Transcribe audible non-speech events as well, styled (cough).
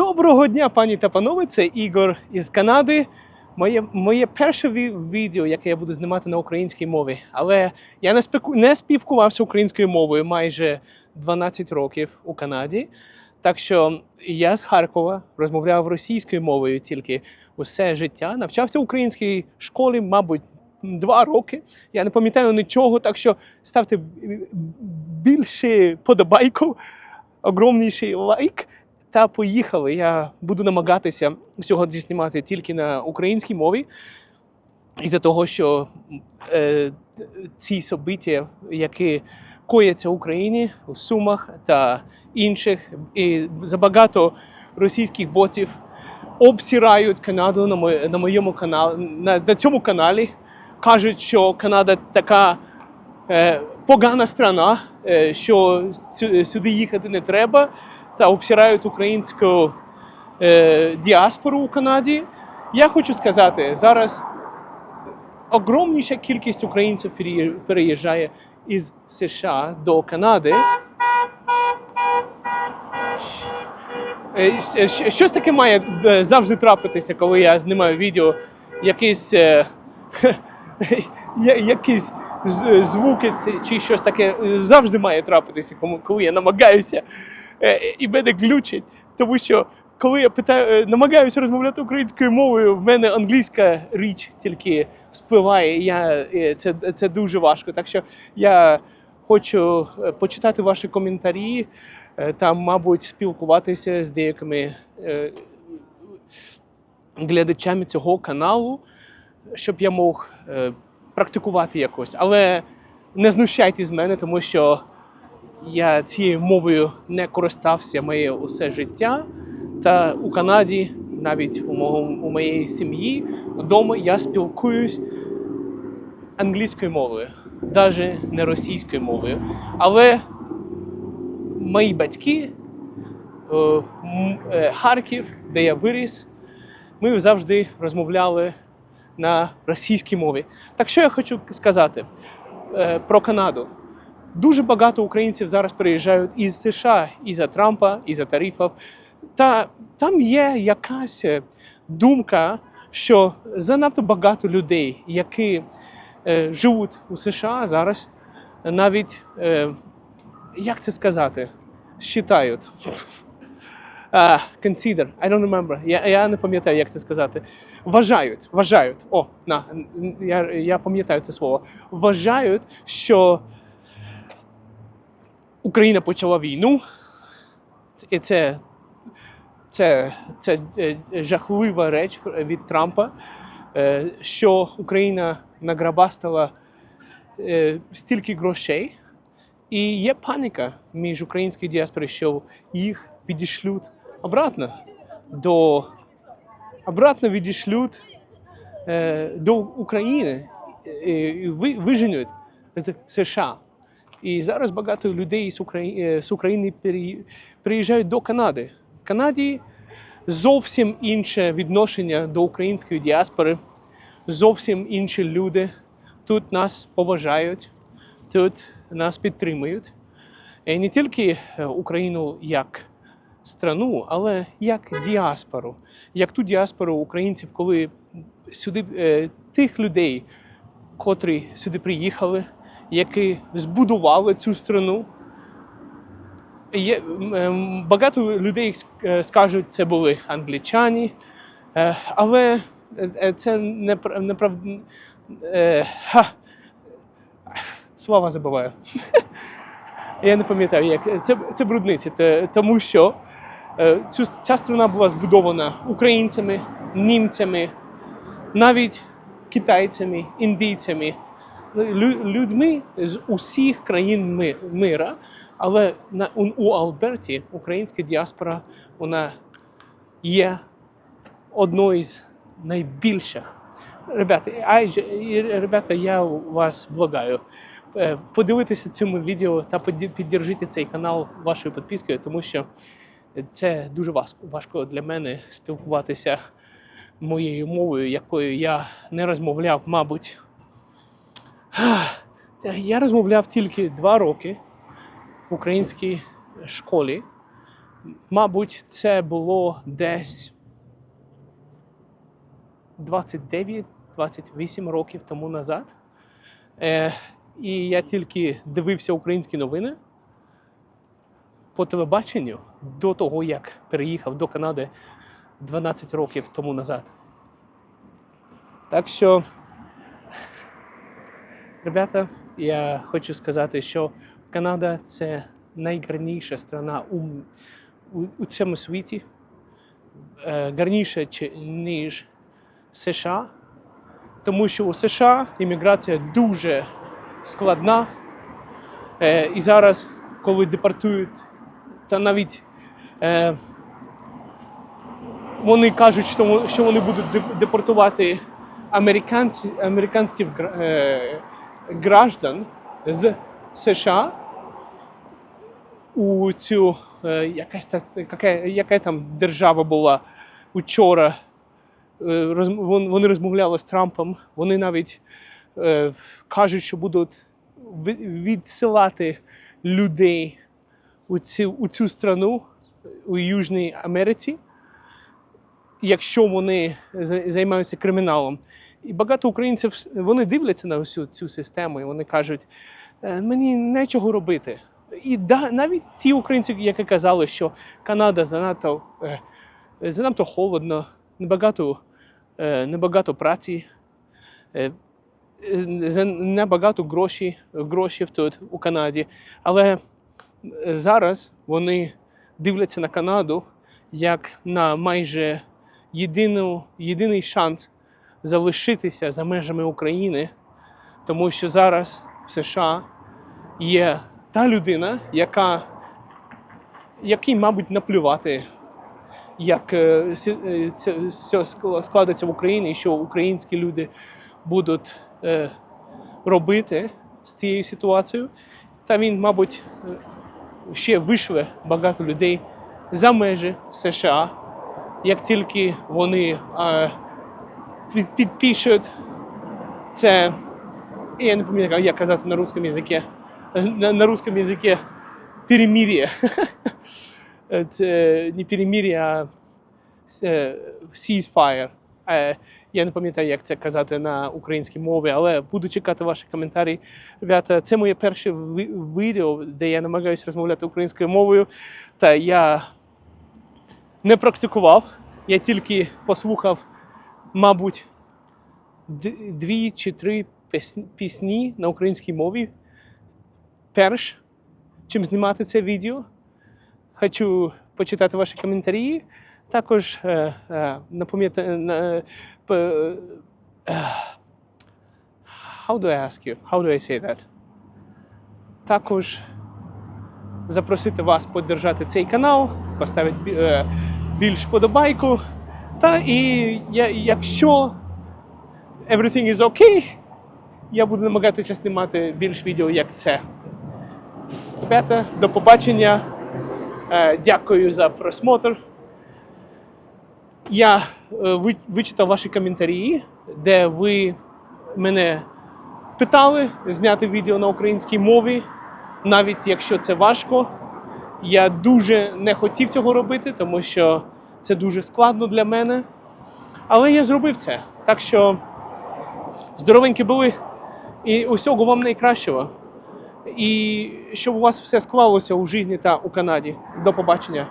Доброго дня, пані та панове. Це Ігор із Канади. Моє, моє перше відео, яке я буду знімати на українській мові. Але я не, спіку, не спілкувався українською мовою майже 12 років у Канаді. Так що я з Харкова розмовляв російською мовою тільки усе життя. Навчався в українській школі, мабуть, два роки. Я не пам'ятаю нічого, так що ставте більше подобайку, огромніший лайк. Та поїхали. Я буду намагатися сьогодні знімати тільки на українській мові. Із-за того, що е, ці собиття, які кояться в Україні, у Сумах та інших, і забагато російських ботів обсирають Канаду на, мо- на моєму каналі, на, на цьому каналі. Кажуть, що Канада така е, погана страна, е, що сюди їхати не треба, та обсирають українську е, діаспору у Канаді. Я хочу сказати, зараз огромніша кількість українців переїжджає із США до Канади. Е, Щось таке має е, завжди трапитися, коли я знімаю відео. Якісь, е, (laughs) якісь звуки чи щось таке завжди має трапитися, коли я намагаюся і мене глючить. Тому що коли я питаю, е, намагаюся розмовляти українською мовою, в мене англійська річ тільки спливає. Я, е, це, це дуже важко. Так що я хочу е, почитати ваші коментарі е, та, мабуть, спілкуватися з деякими е, глядачами цього каналу, щоб я мог е, практикувати якось. Але не знущайтесь з мене, тому що я цією мовою не користався моє усе життя. Та у Канаді, навіть у, мого, у моєї сім'ї, вдома я спілкуюсь англійською мовою, навіть не російською мовою. Але мої батьки, е, е, Харків, де я виріс, ми завжди розмовляли на російській мові. Так що я хочу сказати е, про Канаду. Дуже багато українців зараз переїжджають із США із-за Трампа, із-за тарифів. Та там є якась е, думка, що занадто багато людей, які е, живуть у США зараз, навіть, е, як це сказати, считають. Uh, consider, I don't remember. Я, я не пам'ятаю, як це сказати. Вважають, вважають. О, на, я, я пам'ятаю це слово. Вважають, що Україна почала війну, і це, це, це е, жахлива реч від Трампа, е, що Україна награбастила е, стільки грошей, і є паніка між українською діаспорою, що їх відішлють обратно до обратно відішлють до України і ви- виженуть з США. І зараз багато людей з України, з України приїжджають до Канади. В Канаді зовсім інше відношення до української діаспори, зовсім інші люди. Тут нас поважають, тут нас підтримують. І не тільки е, Україну як страну, але як діаспору, як ту діаспору українців, коли сюди е, тих людей, котрі сюди приїхали, які збудували цю страну. Є, ем, багато людей е, скажуть, це були англічані, е, але е, це не неправ... Слова забуваю. (laughs) Я не пам'ятаю, як це, це брудниці, тому що цю, ця страна була збудована українцями, німцями, навіть китайцями, індійцями, людьми з усіх країн ми- мира. Але на, у, Алберті українська діаспора вона є одною з найбільших. Ребята, ай, ребята, я вас благаю. е, Подивитися цьому відео та піддержити цей канал вашою підпискою, тому що це дуже важко для мене спілкуватися моєю мовою, якою я не розмовляв, мабуть. Я розмовляв тільки два роки в українській школі. Мабуть, це було десь 29-28 років тому назад. Е, і я тільки дивився українські новини по телебаченню до того, як переїхав до Канади 12 років тому назад. Так що, ребята, я хочу сказати, що Канада це найгарніша страна у, у, у цьому світі. Е, гарніше, чи- ніж США. Тому що у США імміграція дуже складна. Е, і зараз, коли депортують, та навіть е, вони кажуть, що, вони будуть депортувати американці, американських е, граждан з США у цю е, якась яка, яка там держава була учора. Е, вони розмовляли з Трампом. Вони навіть е, кажуть, що будуть відсилати людей у цю, у цю страну у Южній Америці, якщо вони за- займаються криміналом. І багато українців вони дивляться на всю цю систему, і вони кажуть, «Е, мені нічого робити. І да, навіть ті українці, які казали, що Канада занадто, е, занадто холодно, небагато, е, небагато праці, небагато грошей, грошей тут у Канаді. Але зараз вони дивляться на Канаду як на майже єдину, єдиний шанс залишитися за межами України, тому що зараз в США є та людина, яка, якій, мабуть, наплювати, як е, е, це складеться в Україні, і що українські люди будуть е, робити з цією ситуацією. Та він, мабуть, ще вийшли багато людей за межі США, як тільки вони підпишуть це, я не пам'ятаю, як казати на русском язикі, на, на русском язикі перемир'я. (laughs) Це не перемир'я, а е, ceasefire. Е, Я не пам'ятаю, як це казати на українській мові, але буду чекати ваші коментарі. Ребята, це моє перше відео, де я намагаюся розмовляти українською мовою. Та я не практикував, я тільки послухав, мабуть, дві чи три пісні- на українській мові. Перш, чим знімати це відео. Хочу почитати ваші коментарі. Також е, е, напам'ятати. Е, е, how do I ask you? How do I say that? Також запросити вас підтримати цей канал, поставити е, більш подобайку. Та і я, якщо everything is okay, я буду намагатися знімати більш відео, як це. Ребята, до побачення. Е, Дякую за просмотр. Я е, вичитав ваші коментарі, де ви мене питали зняти відео на українській мові, навіть якщо це важко. Я дуже не хотів цього робити, тому що це дуже складно для мене. Але я зробив це. Так що здоровенькі були і усього вам найкращого. І щоб у вас все склалося у житті та у Канаді. До побачення.